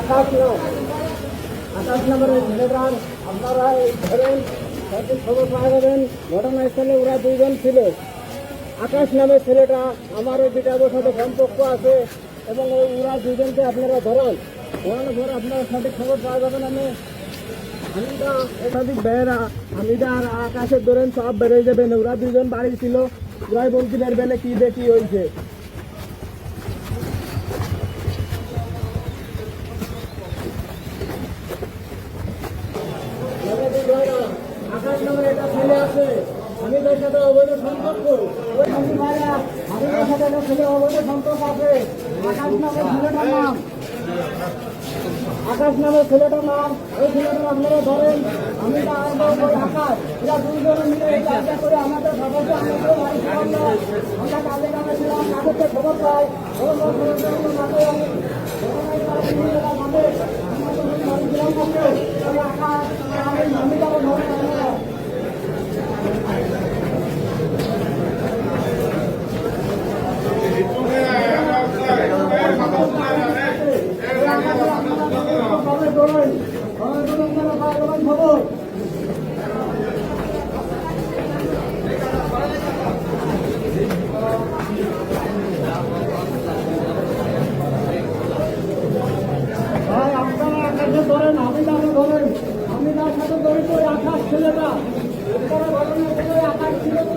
আকাশ নাম আকাশ ধরেন খবর ঘটনাস্থলে ওরা দুইজন ছিল আকাশ নামের ছেলেটা আমার ওই পিতাবোর সাথে সম্পর্ক আছে। এবং ওই ওরা দুজনকে আপনারা ধরেন ধরানোর পর আপনারা সঠিক খবর পাওয়া যাবেন আমি আকাশের ধরেন সব ওরা দুজন বাড়ি ছিল কি হয়েছে। আকাশ নামের একটা ছেলে আছে আমি তার সাথে অবৈধ সম্পর্ক। আমি তার সাথে ছেলে অবৈধ সম্পর্ক আছে। আকাশ নাম আকাশ ছেলেটার নাম ওই ছেলেটার আপনারা ধরেন আমি আকাশ এরা দুইজন মিলে এই করে আমাদের না আমরা কাজে কাজে ছিলাম কাজের খবর পাই খবর পাই, খবর পাই, খবর পাই, আমি ঘটনায় তার বিভিন্ন জায়গায় ঘটে। আমরা তো বাড়ি ছিলাম না, ওই আকাশ, আমি আমি তাকে ধরে আমরা খবর ভাই আপনারা আকাশে ধরেন আমি তাকে ধরেন আমি তার সাথে ধরি তো ওই আকাশ ছেলেটা আপনারা ঘটনা করে ওই আকাশ ছিল তো?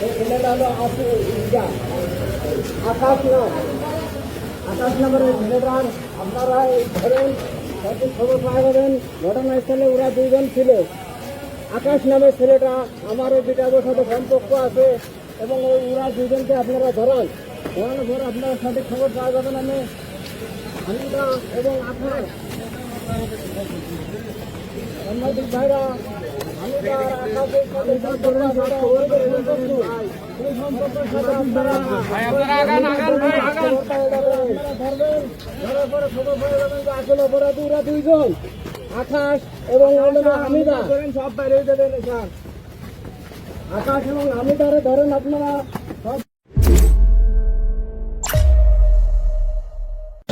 এই ছেলেটা হলো আসু ইসা। আকাশ নাম আকাশ আপনারা সঠিক খবর পাওয়া যাবেন ঘটনাস্থলে ওরা দুইজন ছিল। আকাশ নামের ছেলেটা আমার ওই পিতাবোর সাথে সম্পর্ক আছে এবং ওই ওরা দুইজনকে আপনারা ধরান। ধরানোর পর আপনারা সঠিক খবর পাওয়া যাবেন আমি আনন্দ এবং আকাশ সাংবাদিক ভাইরা দুইজন আকাশ এবং হামিদা সব বাইরে দেবেন আকাশ এবং হামিদারে ধরেন আপনারা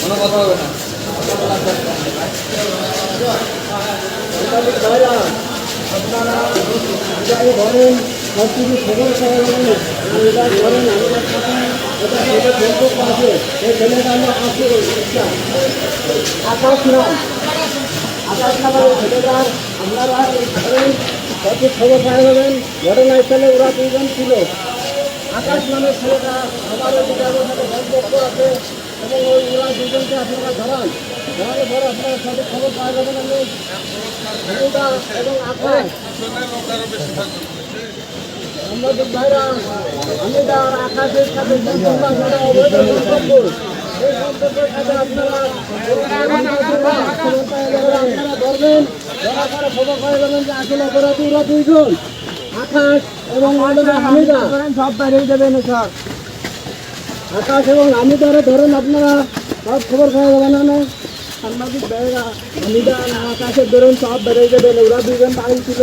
কোনো কথা হবে আপনারা সব কিছু খবর যাবে আর এটা ধরেন আমাদের সাথে এটা সাথে সম্পর্ক আছে এই ছেলেটা আসল ইচ্ছা আকাশ নাম আকাশ নামের ছেলেটার আপনারা ধরেন সঠিক খবর পাওয়া যাবেন ঘটনাস্থলে ওরা দুজন ছিল আকাশ নামের ছেলেটা আমার সম্পর্ক আছে এবং ওরা দুজনকে আপনারা ধরান ধরানোর পর আপনারা খবর পাওয়া যাবেন আমি এবং আকাশ যাবেন দুইজন, আকাশ এবং হামিদা। সব দেবেন আকাশ এবং ধরেন আপনারা, সব খবর পাওয়া যাবে না সাংবাদিক আর আকাশের ধরুন, সব বেড়ে দেবেন। ওরা দুজন বাড়ি ছিল।